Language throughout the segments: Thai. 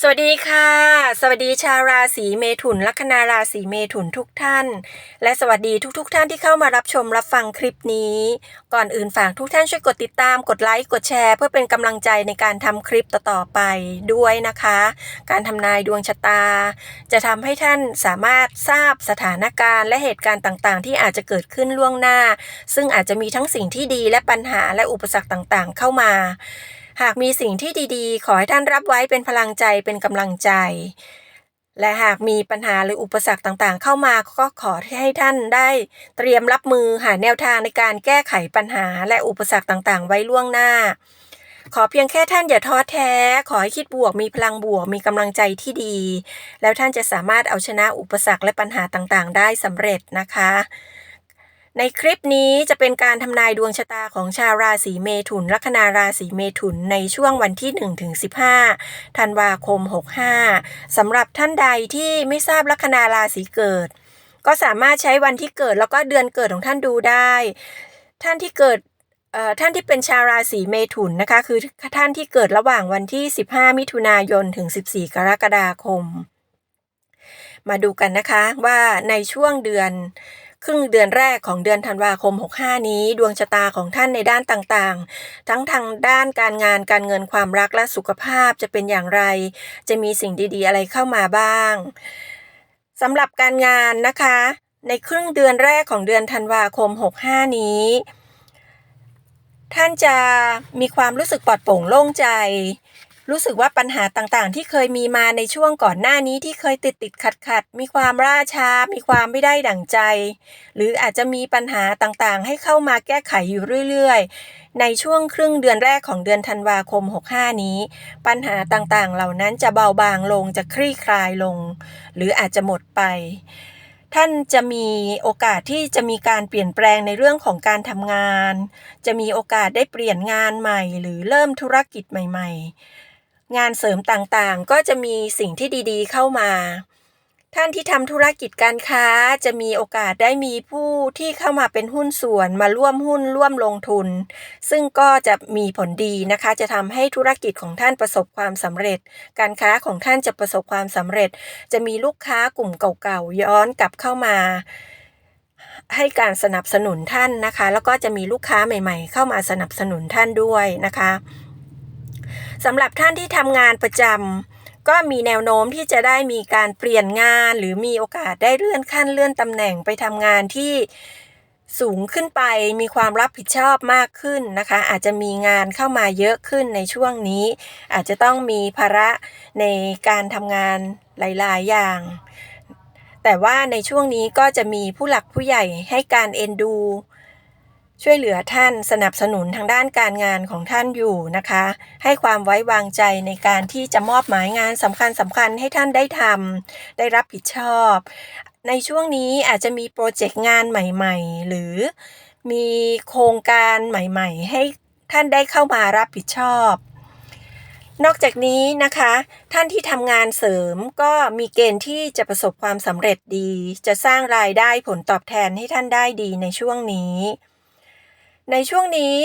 สวัสดีค่ะ สวัสดีชาวราศีเมถุน ลัคนาราศีเมถุนทุกท่าน และสวัสดีทุกๆทท่านที่เข้ามารับชมรับฟังคลิปนี้ ก่อนอื่นฝากทุกท่านช่วยกดติดตามกดไลค์กดแชร์ เพื่อเป็นกำลังใจในการทำคลิปต่อๆไปด้วยนะคะ การทำนายดวงชะตา จะทำให้ท่านสามารถทราบสถานการณ์ และเหตุการณ์ต่างๆ ที่อาจจะเกิดขึ้นล่วงหน้า ซึ่งอาจจะมีทั้งสิ่งที่ดีและปัญหาและอุปสรรคต่างๆ เข้ามา หากมีสิ่งที่ดีๆ ขอให้ท่านรับไว้เป็นพลังใจเป็นกำลังใจ และหากมีปัญหาหรืออุปสรรคต่างๆ เข้ามาก็ขอให้ท่านได้ เตรียมรับมือหาแนวทางในการแก้ไขปัญหาและอุปสรรคต่างๆ ไว้ล่วงหน้า ขอเพียงแค่ท่านอย่าท้อแท้ ขอให้คิดบวกมีพลังบวกมีกำลังใจที่ดี แล้วท่านจะสามารถเอาชนะอุปสรรคและปัญหาต่างๆ ได้สำเร็จนะคะ ในคลิปนี้จะเป็นการทำนายดวงชะตาของชาวราศีเมถุน ลัคนาราศีเมถุนในช่วงวันที่1ถึง15 ธันวาคม 65 สำหรับท่านใดที่ไม่ทราบลัคนาราศีเกิด ก็สามารถใช้วันที่เกิดแล้วก็เดือนเกิดของท่านดูได้ ท่านที่เกิดเอ่อท่านที่เป็นชาวราศีเมถุนนะคะ คือท่านที่เกิดระหว่างวันที่ 15 มิถุนายนถึง 14 กรกฎาคม มาดูกันนะคะว่าในช่วงเดือน ครึ่งเดือนแรกของเดือนธันวาคม 65 นี้ ดวงชะตาของท่านในด้านต่างๆ ทั้งทางด้านการงานการเงินความรักและสุขภาพจะเป็นอย่างไร จะมีสิ่งดีๆ อะไรเข้ามาบ้างสำหรับการงานนะคะ ในครึ่งเดือนแรกของเดือนธันวาคม 65 นี้ ท่านจะมีความรู้สึกปลอดโปร่งโล่งใจ รู้สึกว่าปัญหาต่างๆ ที่เคยมีมาในช่วงก่อนหน้านี้ที่เคยติดติดขัดขัดมีความล่าช้า มีความไม่ได้ดั่งใจ หรืออาจจะมีปัญหาต่างๆ ให้เข้ามาแก้ไขอยู่เรื่อยๆ ในช่วงครึ่งเดือนแรกของเดือนธันวาคม 65 นี้ ปัญหาต่างๆ เหล่านั้นจะเบาบางลงจะคลี่คลายลง หรืออาจจะหมดไป ท่านจะมีโอกาสที่จะมีการเปลี่ยนแปลงในเรื่องของการทำงาน จะมีโอกาสได้เปลี่ยนงานใหม่ หรือเริ่มธุรกิจใหม่ ๆ งานเสริมต่างๆ ก็จะมีสิ่งที่ดีๆ เข้ามา ท่านที่ทำธุรกิจการค้าจะมีโอกาสได้มีผู้ที่เข้ามาเป็นหุ้นส่วนมาร่วมหุ้นร่วมลงทุน ซึ่งก็จะมีผลดีนะคะ จะทำให้ธุรกิจของท่านประสบความสำเร็จ การค้าของท่านจะประสบความสำเร็จ จะมีลูกค้ากลุ่มเก่าๆย้อนกลับเข้ามาให้การสนับสนุนท่านนะคะ แล้วก็จะมีลูกค้าใหม่ ๆ เข้ามาสนับสนุนท่านด้วยนะคะ สำหรับท่านที่ทำงานประจำก็มีแนวโน้มที่จะได้มีการเปลี่ยนงาน หรือมีโอกาสได้เลื่อนขั้นเลื่อนตำแหน่งไปทำงานที่สูงขึ้นไปมีความรับผิดชอบมากขึ้นนะคะ อาจจะมีงานเข้ามาเยอะขึ้นในช่วงนี้ อาจจะต้องมีภาระในการทำงานหลาย ๆ อย่าง แต่ว่าในช่วงนี้ก็จะมีผู้หลักผู้ใหญ่ให้การเอ็นดู ช่วยเหลือท่านสนับสนุนทางด้านการงานของท่านอยู่นะคะ ให้ความไว้วางใจในการที่จะมอบหมายงานสำคัญสำคัญให้ท่านได้ทำได้รับผิดชอบ ในช่วงนี้อาจจะมีโปรเจกต์งานใหม่ ๆ หรือมีโครงการใหม่ ๆ ให้ท่านได้เข้ามารับผิดชอบ นอกจากนี้นะคะ ท่านที่ทำงานเสริมก็มีเกณฑ์ที่จะประสบความสำเร็จดี จะสร้างรายได้ผลตอบแทนให้ท่านได้ดีในช่วงนี้ ในช่วงนี้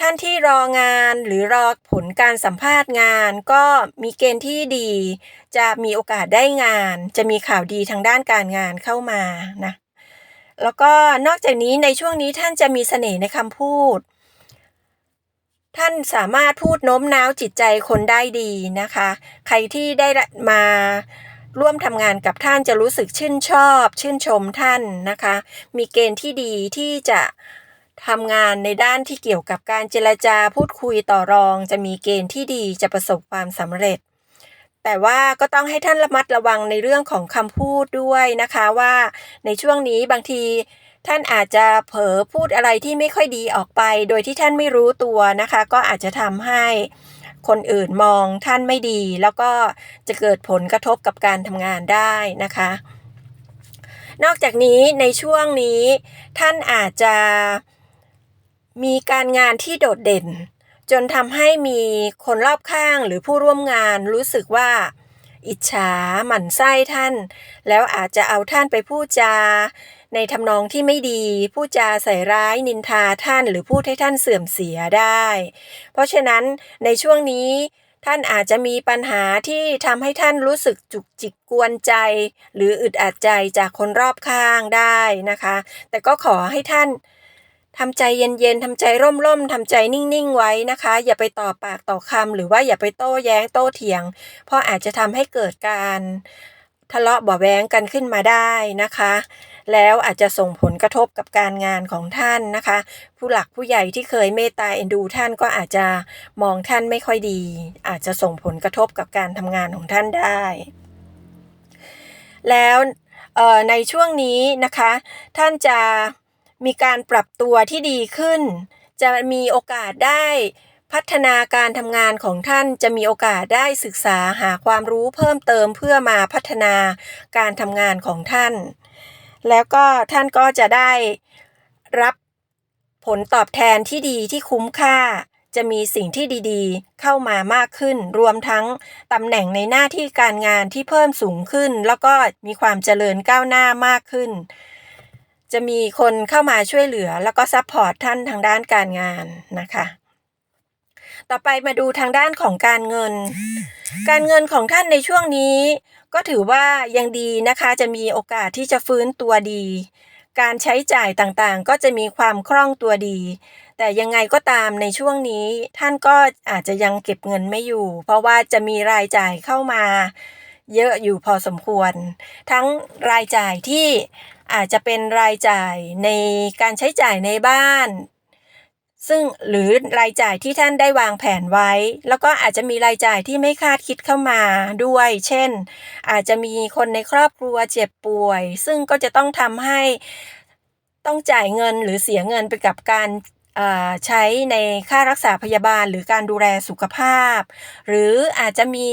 ท่านที่รองานหรือรอผลการสัมภาษณ์งาน ก็มีเกณฑ์ที่ดี จะมีโอกาสได้งาน จะมีข่าวดีทางด้านการงานเข้ามานะแล้วก็นอกจากนี้ในช่วงนี้ท่านจะมีเสน่ห์ในคำพูด ท่านสามารถพูดโน้มน้าวจิตใจคนได้ดีนะคะ ใครที่ได้มาร่วมทำงานกับท่านจะรู้สึกชื่นชอบ ชื่นชมท่านนะคะ มีเกณฑ์ที่ดีที่จะ ทำงานในด้านที่เกี่ยวกับการเจรจาพูดคุยต่อรอง จะมีเกณฑ์ที่ดีจะประสบความสำเร็จ แต่ว่าก็ต้องให้ท่านระมัดระวังในเรื่องของคำพูดด้วยนะคะว่าในช่วงนี้บางทีท่านอาจจะเผลอพูดอะไรที่ไม่ค่อยดีออกไป โดยที่ท่านไม่รู้ตัวนะคะ ก็อาจจะทำให้คนอื่นมองท่านไม่ดี แล้วก็จะเกิดผลกระทบกับการทำงานได้นะคะ นอกจากนี้ในช่วงนี้ท่านอาจจะ มีการงานที่โดดเด่น จนทำให้มีคนรอบข้างหรือผู้ร่วมงานรู้สึกว่า อิจฉาหมั่นไส้ท่าน แล้วอาจจะเอาท่านไปพูดจา ในทำนองที่ไม่ดีพูดจาใส่ร้ายนินทาท่านหรือพูดให้ท่านเสื่อมเสียได้ เพราะฉะนั้นในช่วงนี้ท่านอาจจะมีปัญหาที่ทำให้ท่านรู้สึกจุกจิกกวนใจ หรืออึดอัดใจจากคนรอบข้างได้นะคะ แต่ก็ขอให้ท่าน ทำใจเย็นๆทำใจร่มๆทำใจนิ่งๆไว้นะคะ อย่าไปต่อปากต่อคำหรือว่าอย่าไปโต้แย้งโต้เถียง เพราะอาจจะทำให้เกิดการทะเลาะเบาะแว้งกันขึ้นมาได้นะคะ แล้วอาจจะส่งผลกระทบกับการงานของท่านนะคะ ผู้หลักผู้ใหญ่ที่เคยเมตตาเอ็นดูท่านก็อาจจะมองท่านไม่ค่อยดี อาจจะส่งผลกระทบกับการทำงานของท่านได้ แล้วในช่วงนี้นะคะ ท่านจะ มีการปรับตัวที่ดีขึ้น จะมีโอกาสได้พัฒนาการทำงานของท่านจะมีโอกาสได้ศึกษาหาความรู้เพิ่มเติมเพื่อมาพัฒนาการทำงานของท่าน แล้วก็ท่านก็จะได้รับผลตอบแทนที่ดีที่คุ้มค่า จะมีสิ่งที่ดีๆ เข้ามามากขึ้น รวมทั้งตำแหน่งในหน้าที่การงานที่เพิ่มสูงขึ้น แล้วก็มีความเจริญก้าวหน้ามากขึ้น จะมีคนเข้ามาช่วยเหลือ แล้วก็ซัพพอร์ตท่านทางด้านการงานนะคะ ต่อไปมาดูทางด้านของการเงิน การเงินของท่านในช่วงนี้ ก็ถือว่ายังดีนะคะ จะมีโอกาสที่จะฟื้นตัวดี การใช้จ่ายต่างๆ ก็จะมีความคล่องตัวดี แต่ยังไงก็ตามในช่วงนี้ ท่านก็อาจจะยังเก็บเงินไม่อยู่ เพราะว่าจะมีรายจ่ายเข้ามา เยอะอยู่พอสมควร ทั้งรายจ่ายที่ อาจจะเป็นรายจ่ายในการใช้จ่ายในบ้าน ซึ่งหรือรายจ่ายที่ท่านได้วางแผนไว้ แล้วก็อาจจะมีรายจ่ายที่ไม่คาดคิดเข้ามาด้วย เช่น อาจจะมีคนในครอบครัวเจ็บป่วย ซึ่งก็จะต้องทำให้ต้องจ่ายเงินหรือเสียเงินไปกับการใช้ในค่ารักษาพยาบาลหรือการดูแลสุขภาพ หรืออาจจะมี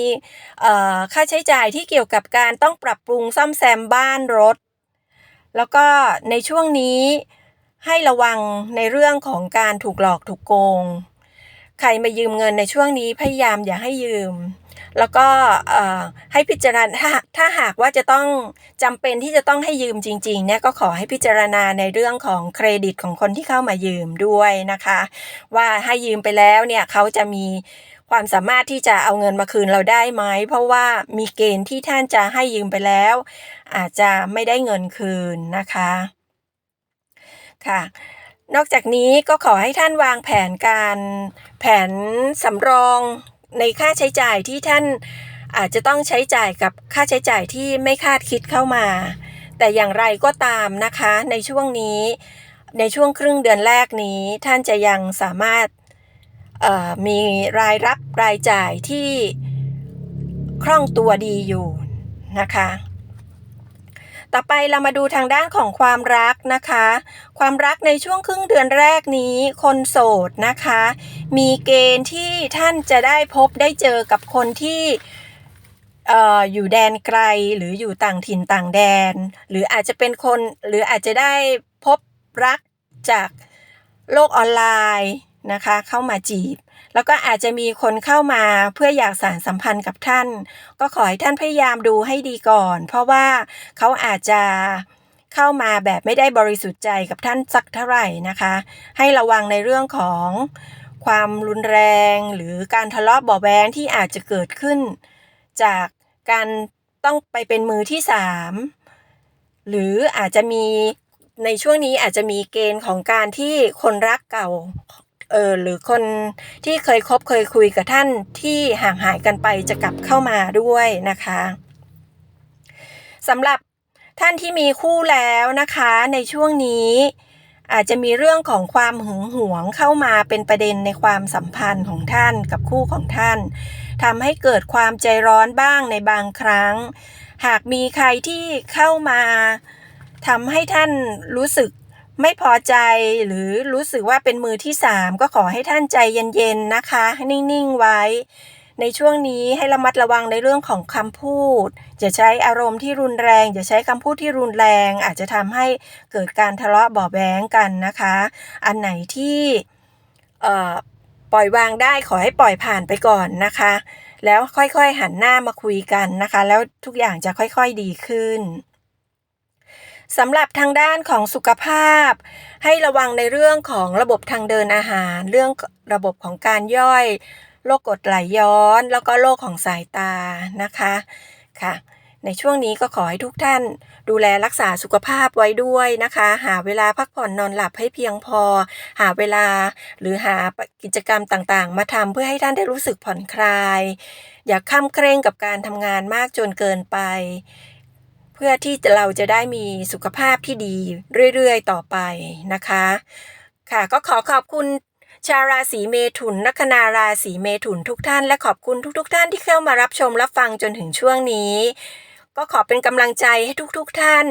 ค่าใช้จ่ายที่เกี่ยวกับการต้องปรับปรุงซ่อมแซมบ้านรถ แล้วก็ในช่วงนี้ให้ระวังในเรื่องของการถูกหลอกถูกโกง ใครมายืมเงินในช่วงนี้พยายามอย่าให้ยืม แล้วก็ให้พิจารณาถ้าถ้าหากว่าจะต้องจำเป็นที่จะต้องให้ยืมจริงๆเนี่ยก็ขอให้พิจารณาในเรื่องของเครดิตของคนที่เข้ามายืมด้วยนะคะ ว่าให้ยืมไปแล้วเนี่ยเขาจะมี ความสามารถที่จะเอาเงินมาคืนเราได้ไหม เพราะว่ามีเกณฑ์ที่ท่านจะให้ยืมไปแล้ว อาจจะไม่ได้เงินคืนนะคะค่ะนอกจากนี้ก็ขอให้ท่านวางแผนการแผนสำรองในค่าใช้จ่ายที่ท่านอาจจะต้องใช้จ่ายกับค่าใช้จ่ายที่ไม่คาดคิดเข้ามา แต่อย่างไรก็ตามนะคะในช่วงนี้ ในช่วงครึ่งเดือนแรกนี้ท่านจะยังสามารถ มีรายรับรายจ่ายที่คล่องตัวดีอยู่นะคะ ต่อไปเรามาดูทางด้านของความรักนะคะ ความรักในช่วงครึ่งเดือนแรกนี้ คนโสดนะคะ มีเกณฑ์ที่ท่านจะได้พบได้เจอกับคนที่อยู่แดนไกลหรืออยู่ต่างถิ่นต่างแดน หรืออาจจะเป็นคนหรืออาจจะได้พบรักจากโลกออนไลน์ นะคะ เข้ามาจีบ แล้วก็อาจจะมีคนเข้ามาเพื่ออยากสารสัมพันธ์กับท่าน ก็ขอให้ท่านพยายามดูให้ดีก่อน เพราะว่าเขาอาจจะเข้ามาแบบไม่ได้บริสุทธิ์ใจกับท่านสักเท่าไหร่นะคะ ให้ระวังในเรื่องของความรุนแรงหรือการทะเลาะเบาแวงที่อาจจะเกิดขึ้น จากการต้องไปเป็นมือที่สามหรืออาจจะมีในช่วงนี้อาจจะมีเกณฑ์ของการที่คนรักเก่า เออหรือคนที่เคยคบเคยคุยกับท่านที่ห่างหายกันไปจะกลับเข้ามาด้วยนะคะสำหรับท่านที่มีคู่แล้วนะคะ ในช่วงนี้อาจจะมีเรื่องของความหึงหวงเข้ามาเป็นประเด็นในความสัมพันธ์ของท่านกับคู่ของท่านทำให้เกิดความใจร้อนบ้างในบางครั้ง หากมีใครที่เข้ามาทำให้ท่านรู้สึก ไม่พอใจหรือรู้สึกว่าเป็นมือที่สามก็ขอให้ท่านใจเย็นๆนะคะ นิ่งๆไว้ ในช่วงนี้ให้ระมัดระวังในเรื่องของคำพูดจะใช้อารมณ์ที่รุนแรงจะใช้คำพูดที่รุนแรง อาจจะทำให้เกิดการทะเลาะเบาแบงกันนะคะ อันไหนที่ปล่อยวางได้ขอให้ปล่อยผ่านไปก่อนนะคะ แล้วค่อยๆหันหน้ามาคุยกันนะคะ แล้วทุกอย่างจะค่อยๆดีขึ้น สำหรับทางด้านของสุขภาพ ให้ระวังในเรื่องของระบบทางเดินอาหาร เรื่องระบบของการย่อยโรคกรดไหลย้อน แล้วก็โรคของสายตานะคะค่ะ ในช่วงนี้ก็ขอให้ทุกท่านดูแลรักษาสุขภาพไว้ด้วยนะคะ หาเวลาพักผ่อนนอนหลับให้เพียงพอ หาเวลาหรือหากิจกรรมต่างๆ มาทำเพื่อให้ท่านได้รู้สึกผ่อนคลาย อย่าข้ามเคร่งกับการทำงานมากจนเกินไป พื่อที่เราจะได้มีสุขภาพที่ดีเรื่อยๆ ต่อไปนะคะ ค่ะก็ขอขอบคุณชาวราศีเมถุนลัคนาราศีเมถุนทุกท่านและขอบคุณทุกๆทท่านที่เข้ามารับชมรับฟังจนถึงช่วงนี้ ก็ขอเป็นกำลังใจให้ทุกๆทท่าน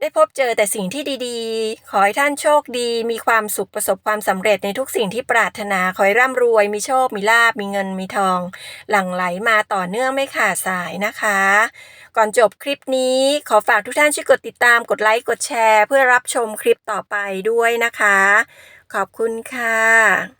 ได้พบเจอแต่สิ่งที่ดีๆ ขอให้ท่านโชคดี มีความสุขประสบความสำเร็จในทุกสิ่งที่ปรารถนา ขอให้ร่ำรวย มีโชค มีลาบ มีเงิน มีทอง หลั่งไหลมาต่อเนื่องไม่ขาดสายนะคะ ก่อนจบคลิปนี้ ขอฝากทุกท่านช่วยกดติดตาม กดไลค์ กดแชร์ เพื่อรับชมคลิปต่อไปด้วยนะคะ ขอบคุณค่ะ